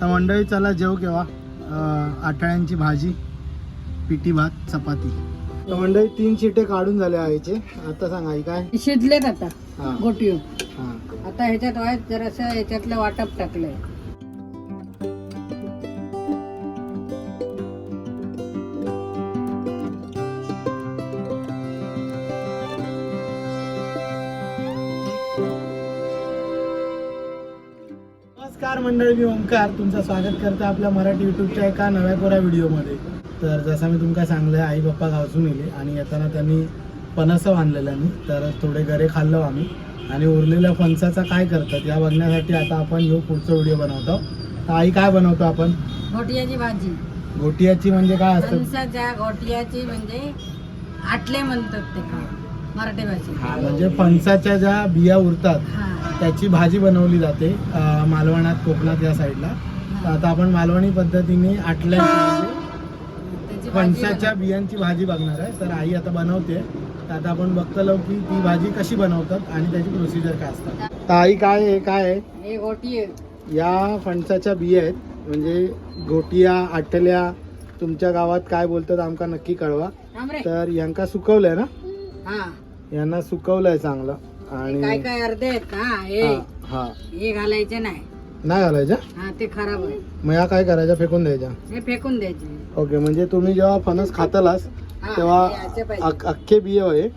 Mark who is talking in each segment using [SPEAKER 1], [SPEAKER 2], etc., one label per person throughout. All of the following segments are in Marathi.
[SPEAKER 1] तर मंडळी चला जेव केव्हा? अं, आठवड्यांची भाजी पिठी भात चपाती. तर मंडळी तीन शिटे काढून झाले आईचे. आता सांग आई काय?
[SPEAKER 2] शिजलेत आता. गोटी
[SPEAKER 1] हा.
[SPEAKER 2] आता ह्याच्यात जरासं ह्याच्यातलं वाटप टाकलंय.
[SPEAKER 1] मंडळी मी ओंकार तुमचं स्वागत करतो आपल्या मराठी युट्यूबच्या एका नव्या कोऱ्या व्हिडिओमध्ये. तर जसं मी तुमका सांगलं आई बाप्पा गावसून येले आणि येताना त्यांनी फणस आणलेलं मी तर थोडे गरे खाल्लो आम्ही. आणि उरलेल्या फणसाचा काय करतात या बघण्यासाठी आता आपण ह्यो पुढचा व्हिडिओ बनवतो. तर आई काय बनवतो आपण?
[SPEAKER 2] घोटियाची भाजी.
[SPEAKER 1] घोटियाची म्हणजे काय असतं?
[SPEAKER 2] घोटियाची म्हणजे आटले म्हणतात ते मराठी
[SPEAKER 1] हा म्हणजे फणसाच्या ज्या बिया उरतात त्याची भाजी बनवली जाते मालवणात कोकणात या साईडला. तर आता आपण मालवणी पद्धतीने आटल्या फणसाच्या बियांची भाजी बघणार आहे. तर आई आता बनवते. तर आता आपण बघतलो की ती भाजी कशी बनवतात आणि त्याची प्रोसिजर काय असतात. तर आई काय आहे काय आहे?
[SPEAKER 2] हे.
[SPEAKER 1] या फणसाच्या बिया आहेत. म्हणजे गोटिया आटल्या तुमच्या गावात काय बोलतात आमका नक्की कळवा. तर यांका सुकवलंय ना?
[SPEAKER 2] हा.
[SPEAKER 1] यांना सुकवलंय चांगलं.
[SPEAKER 2] हे काय
[SPEAKER 1] आणि
[SPEAKER 2] काय अर्धे आहेत ना हे
[SPEAKER 1] हा हा.
[SPEAKER 2] हे घालायचे नाही.
[SPEAKER 1] नाही घालायच्या
[SPEAKER 2] हा ते खराब आहे.
[SPEAKER 1] मग या काय करायच्या? फेकून द्यायच्या.
[SPEAKER 2] हे फेकून द्यायचे.
[SPEAKER 1] ओके म्हणजे तुम्ही जेव्हा फणस खातालास
[SPEAKER 2] हा,
[SPEAKER 1] तेव्हा
[SPEAKER 2] हे असे पाहिजे.
[SPEAKER 1] अख- अख्खे बिये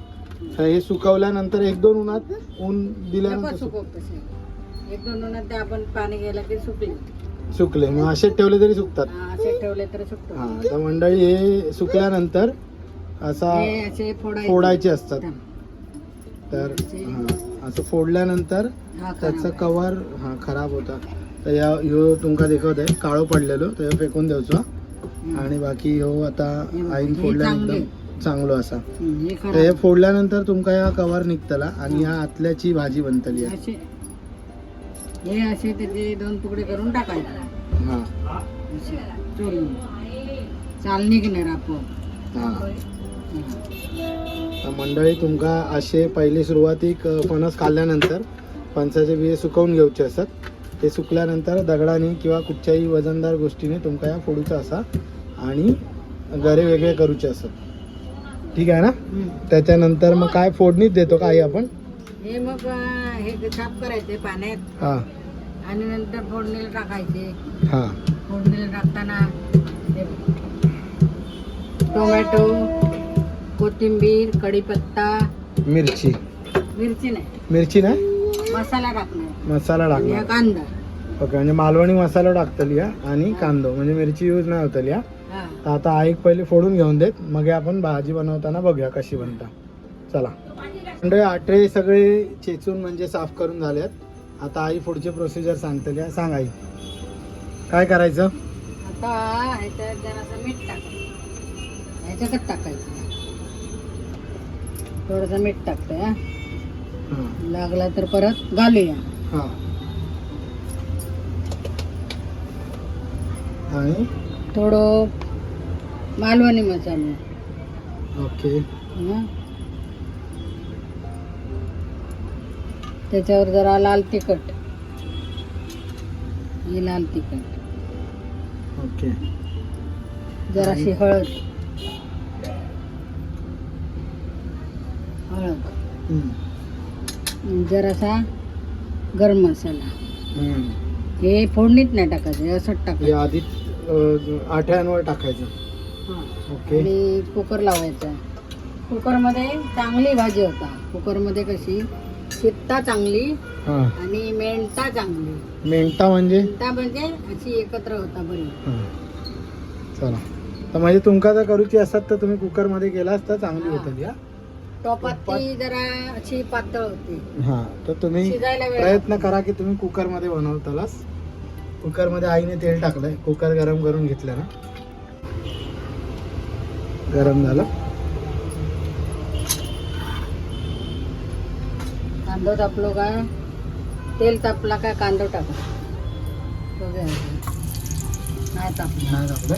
[SPEAKER 1] तर हे सुकवल्यानंतर एक दोन उन्हात ऊन
[SPEAKER 2] नको
[SPEAKER 1] दिल्यानंतर सुक-
[SPEAKER 2] सुकव तसे. एक दोन उन्हात ते आपण पाणी गेलं की सुकले.
[SPEAKER 1] सुकले. मग असे ठेवले तरी सुकतात.
[SPEAKER 2] हा, असे ठेवले तर सुकतो
[SPEAKER 1] हा तर मंडळी हे सुकल्यानंतर असा
[SPEAKER 2] हे असे फोडायचे
[SPEAKER 1] फोडायचे असतात. तर हा असं फोडल्यानंतर
[SPEAKER 2] हा,
[SPEAKER 1] त्याचा
[SPEAKER 2] खराब.
[SPEAKER 1] कवर हा खराब होता तर या ह्यो तुमका देखत आहे काळो पडलेलो तर ह्यो फेकून द्यायचो
[SPEAKER 2] हम्म.
[SPEAKER 1] आणि बाकी ह्यो आता
[SPEAKER 2] हे बघ,
[SPEAKER 1] आईन
[SPEAKER 2] हे
[SPEAKER 1] फोडल्यानंतर
[SPEAKER 2] चांगले.
[SPEAKER 1] असा
[SPEAKER 2] हम्म, हे
[SPEAKER 1] तर हे
[SPEAKER 2] खराब.
[SPEAKER 1] फोडल्यानंतर तुमका या कवर निघतला आणि ह्या आतल्याची भाजी बनतली आहे.
[SPEAKER 2] असे हे असे त्याचे दोन तुकडे करून टाकायचे
[SPEAKER 1] हा
[SPEAKER 2] असे चोरून चाल निघणार आपोआप
[SPEAKER 1] हा
[SPEAKER 2] हम्म.
[SPEAKER 1] तर मंडळी तुमका असे पहिले सुरुवातीक फणस खाल्ल्यानंतर फणसाचे बिये सुकवून घेऊचे असतात ते सुकल्यानंतर दगडाने किंवा कुठच्याही वजनदार गोष्टीने तुमका या फोडूचा असा आणि गरे वेगळे करूचे असतात ठीक आहे ना. त्याच्यानंतर मग काय फोडणीच देतो का आई आपण?
[SPEAKER 2] हे मग हे साफ करायचे पाण्यात.
[SPEAKER 1] हां.
[SPEAKER 2] आणि नंतर फोडणीला टाकायचे.
[SPEAKER 1] हां.
[SPEAKER 2] फोडणीला टाकताना हे टोमॅटो कोथिंबीर कढीपत्ता.
[SPEAKER 1] मिरची.
[SPEAKER 2] मिरची नाही.
[SPEAKER 1] मिरची ना
[SPEAKER 2] मसाला टाकणार.
[SPEAKER 1] मसाला
[SPEAKER 2] आणि हा
[SPEAKER 1] टाकणार
[SPEAKER 2] कांदा.
[SPEAKER 1] ओके म्हणजे मालवणी मसाला टाकतली हा? आणि कांदो. म्हणजे मिरची यूज नाही होतली हा?
[SPEAKER 2] हा.
[SPEAKER 1] तर आता आईक पहिले फोडून घेऊन देत. मग हे आपण भाजी बनवताना बघूया कशी बनता. चला. म्हणजे आटळे सगळे चेचून म्हणजे साफ करून झाल्यात आता आई पुढची प्रोसिजर सांगते का सांग आई. काय करायचं?
[SPEAKER 2] आता ह्याच्यात जरासं मीठ टाकायचं. ह्याच्यातच टाकायचं. थोडंसं मीठ टाकतंय हा.
[SPEAKER 1] हां.
[SPEAKER 2] लागला तर परत घालूया.
[SPEAKER 1] हां. आणि?
[SPEAKER 2] थोडं मालवणी मसाला.
[SPEAKER 1] ओके.
[SPEAKER 2] हं. त्याच्यावर जरा लाल तिखट. ही लाल तिखट.
[SPEAKER 1] ओके.
[SPEAKER 2] जराशी हळद. हळद
[SPEAKER 1] हम्म.
[SPEAKER 2] जरासा गरम मसाला.
[SPEAKER 1] हम्म.
[SPEAKER 2] हे फोडणीत नाही टाकायचं हे असंच
[SPEAKER 1] हे
[SPEAKER 2] टाकायचं
[SPEAKER 1] आधी अं, आठ्यांवर टाकायचं.
[SPEAKER 2] हां.
[SPEAKER 1] ओके.
[SPEAKER 2] आणि कुकर लावायचा. कुकरमध्ये चांगली भाजी होता. कुकरमध्ये कशी? शिट्टा चांगली
[SPEAKER 1] हां.
[SPEAKER 2] आणि मेंटा चांगली.
[SPEAKER 1] मेंटा म्हणजे?
[SPEAKER 2] मेंटा म्हणजे अशी एकत्र होता बरी.
[SPEAKER 1] हां. चला. तर म्हणजे तुमका जर करूची असतात तर तुम्ही कुकरमध्ये केलास तर चांगली
[SPEAKER 2] हा.
[SPEAKER 1] होतं या
[SPEAKER 2] टोपात जरा अशी पातळ होती.
[SPEAKER 1] हां तर तुम्ही
[SPEAKER 2] शिजायला वेळ
[SPEAKER 1] प्रयत्न करा की तुम्ही कुकरमध्ये बनवतालास. कुकरमध्ये आईने तेल टाकलंय. कुकर गरम करून घेतलं ना. गरम झालं.
[SPEAKER 2] कांदा तापलो काय तेल तापला काय कांदा टाका? तो घ्यायचा. नाही तापला.
[SPEAKER 1] नाही टाकलं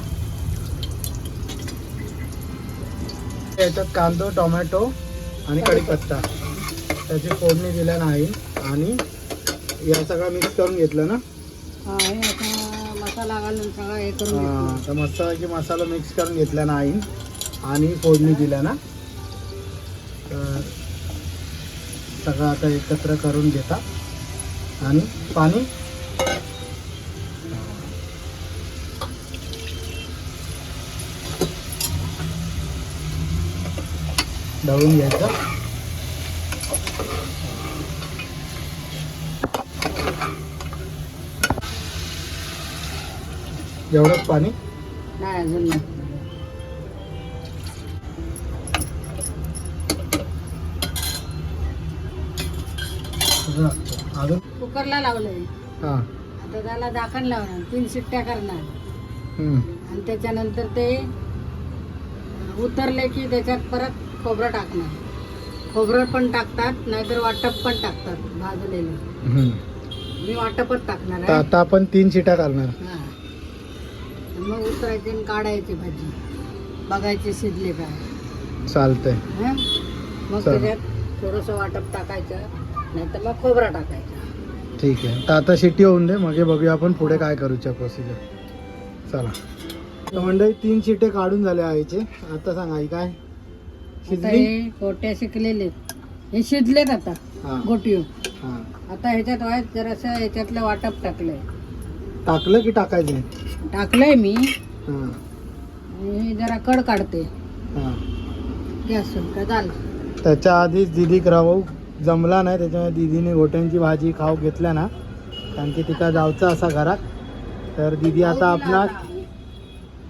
[SPEAKER 1] याच्यात कांदो टोमॅटो आणि कढीपत्ता. त्याची फोडणी दिल्या नाही. आणि या सगळं मिक्स करून घेतलं ना?
[SPEAKER 2] हा हे आता मसाला घालून सगळं हे करून
[SPEAKER 1] हा. तर मस्तपैकी मसाला मिक्स करून घेतला ना आई आणि फोडणी दिल्या ना? तर सगळं आता एकत्र करून घेता. आणि पाणी? ढवळून घ्यायचं. एवढंच पाणी?
[SPEAKER 2] नाही अजून नाही.
[SPEAKER 1] अजून?
[SPEAKER 2] कुकरला लावलंय.
[SPEAKER 1] हां.
[SPEAKER 2] आता त्याला दाखण लावणार तीन शिट्ट्या करणार.
[SPEAKER 1] हम्म.
[SPEAKER 2] आणि त्याच्यानंतर ते उतरले की त्याच्यात परत खोबरं टाकणार. खोबरं पण टाकतात नाहीतर वाटप पण टाकतात भाजलेलं.
[SPEAKER 1] हम्म.
[SPEAKER 2] मी वाटपच टाकणार
[SPEAKER 1] तर
[SPEAKER 2] आहे
[SPEAKER 1] आता आपण तीन शिटा घालणार.
[SPEAKER 2] हा. मग उतरायची आणि काढायची भाजी. बघायची शिजली काय
[SPEAKER 1] चालतंय.
[SPEAKER 2] हं? मग. त्याच्यात थोडंसं वाटप टाकायचं नाहीतर मग खोबरा टाकायचा.
[SPEAKER 1] ठीक आहे. तर आता शिट्टी होऊन दे मग हे बघूया आपण पुढे काय करूच्या प्रोसिजर चला. तर मंडळी तीन शिटे काढून झाले आईचे. आता सांग आई काय? शिजली
[SPEAKER 2] गोट्या शिकलेले हे शिजलेत आता
[SPEAKER 1] हां.
[SPEAKER 2] गोटियो
[SPEAKER 1] हां.
[SPEAKER 2] आता ह्याच्यात वाईट जरासं ह्याच्यातलं वाटप टाकलंय.
[SPEAKER 1] टाकलं की टाकायचं?
[SPEAKER 2] टाकलंय मी.
[SPEAKER 1] हां.
[SPEAKER 2] आणि हे जरा कड काढते.
[SPEAKER 1] हां.
[SPEAKER 2] गॅसवर का झालं
[SPEAKER 1] त्याच्या आधीच दिदी राहू जमला नाही त्याच्यामुळे दिदीने गोट्यांची भाजी खाऊ घेतल्या ना. कारण की तिका जायचं असा घरात. तर दिदी आता आपणा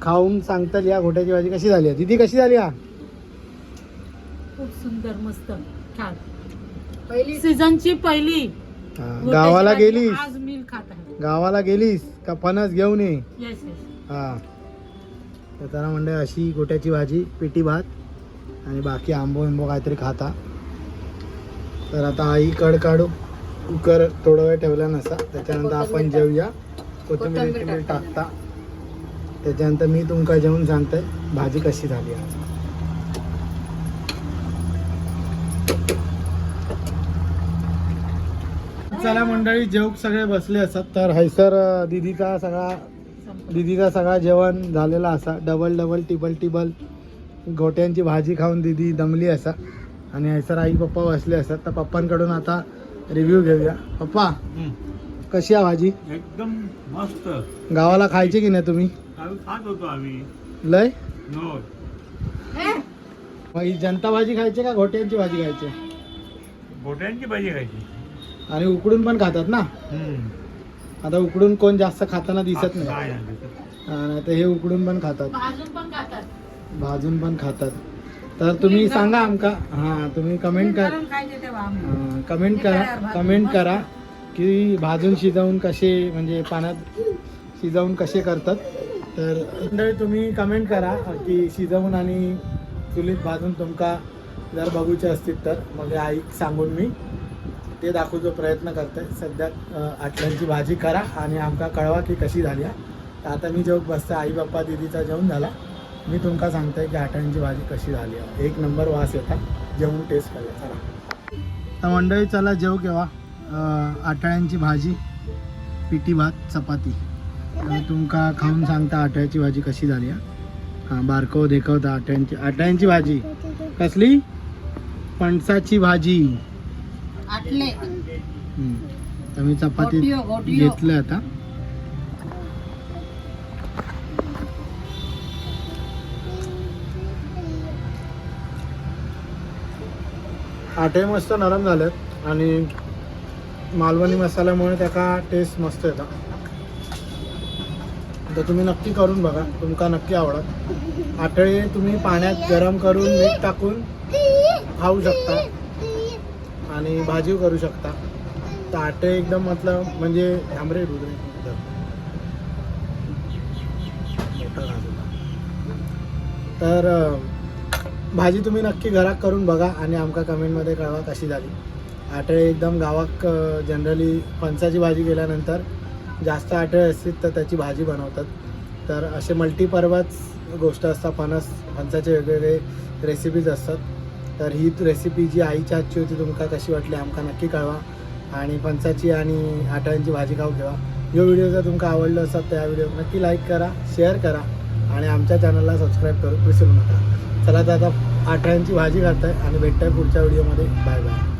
[SPEAKER 1] खाऊन सांगतात या घोट्याची भाजी कशी झाली आहे. दिदी कशी झाली हा
[SPEAKER 3] सुंदर मस्त. छान
[SPEAKER 2] पहिली
[SPEAKER 3] सीझनची पहिली.
[SPEAKER 1] हा,
[SPEAKER 3] गोट्याची
[SPEAKER 1] गावाला
[SPEAKER 3] भाजी
[SPEAKER 1] गेलीस?
[SPEAKER 3] आज मी खात आहे.
[SPEAKER 1] गावाला गेलीस? का फणस घेऊन ये?
[SPEAKER 3] येस येस
[SPEAKER 1] हा. तर त्याला म्हणजे अशी गोट्याची भाजी पिठी भात आणि बाकी आंबो बिंबो काहीतरी खाता. तर आता आई कड काढू. कुकर थोडा वेळ ठेवला नसा. त्याच्यानंतर आपण
[SPEAKER 2] कोथिंबीर
[SPEAKER 1] जेवूया. कोथिंबीर
[SPEAKER 2] कोथिंबीर
[SPEAKER 1] बिथिंबीर
[SPEAKER 2] टाकायची.
[SPEAKER 1] टाकता. त्याच्यानंतर मी तुमका जेवून सांगतोय. भाजी कशी झाली आहे. चला मंडळी जेवक सगळे बसले असतात तर हैसर दीदीचा सगळा दीदीचा सगळा जेवण झालेला असा. डबल डबल टिबल टिबल. गोट्यांची भाजी खाऊन दीदी दमली असा. आणि हैसर आई पप्पा बसले असतात तर पप्पांकडून आता रिव्ह्यू घेऊया. पप्पा कशी आहे भाजी?
[SPEAKER 4] एकदम मस्त.
[SPEAKER 1] गावाला खायची की नाही तुम्ही?
[SPEAKER 4] खात होतो आम्ही.
[SPEAKER 1] लय? मग ही? जनता भाजी खायची का घोट्यांची भाजी खायची?
[SPEAKER 4] बोट्यांची भाजी खायची.
[SPEAKER 1] आणि उकडून पण खातात ना? आता उकडून कोण जास्त खाताना दिसत नाही. हा, तर हे उकडून पण खातात.
[SPEAKER 3] भाजून पण खातात.
[SPEAKER 1] भाजून पण खातात. तर तुम्ही सांगा आमका हां तुम्ही कमेंट कर. कमेंट करा कमेंट करा की भाजून शिजवून कसे म्हणजे पाण्यात शिजवून कसे करतात. तर मंडळी तुम्ही कमेंट करा की शिजवून आणि चुलीत भाजून तुमका जर बघूचे असतील तर. मग आई सांगून मी ते दाखवतो प्रयत्न करतोय. सध्या अं, आटल्यांची भाजी करा आणि आमका कळवा की कशी झाली आहे. तर आता मी जेव्हा बसता आई बाप्पा दिदीचा जेवण झाला मी तुमका सांगतोय की आटण्यांची भाजी कशी झाली आहे. एक नंबर वास येतात जेवण टेस्ट करूया चला. तर मंडळी चला जेव केव्हा. आठळ्यांची भाजी पिठी भात चपाती. तुमका खाऊन सांगता आठळ्याची भाजी कशी झाली हा. हां बारको देखवता आठळ्यांची आठळ्यांची भाजी. कसली? पणसाची भाजी.
[SPEAKER 2] आटले.
[SPEAKER 1] हम्म. तर मी चपाती घेतलं आता. आटे मस्त नरम झालेत आणि मालवणी मसाल्यामुळे त्याका टेस्ट मस्त येतात तर तुम्ही नक्की करून बघा. तुमका नक्की आवडत. आटळे तुम्ही पाण्यात गरम करून मीठ टाकून खाऊ शकता. आणि भाजी करू शकता. तर आटे एकदम मतलब म्हणजे आमरे दुधरे मोठा तर भाजी तुम्ही नक्की घरात करून बघा आणि आमका कमेंटमध्ये कळवा कशी झाली. आटळे एकदम गावात जनरली फणसाची भाजी केल्यानंतर जास्त आटळे असतील तर त्याची भाजी बनवतात. तर असे मल्टीपर्पज गोष्ट असतात फणस फणसाचे वेगवेगळे रेसिपीज असतात. तर ही रेसिपी जी आईच्या हातची होती तुमका कशी वाटली आमका नक्की कळवा. आणि फणसाची आणि आठळ्यांची भाजी खाऊ घेवा यो व्हिडिओ जर तुमका आवडलो असतात त्या व्हिडिओ नक्की लाईक करा शेअर करा. आणि आमच्या चॅनलला सबस्क्राईब करू विसरू नका. चला तर आता आठळ्यांची भाजी खात आहे आणि भेटताय पुढच्या व्हिडिओमध्ये बाय बाय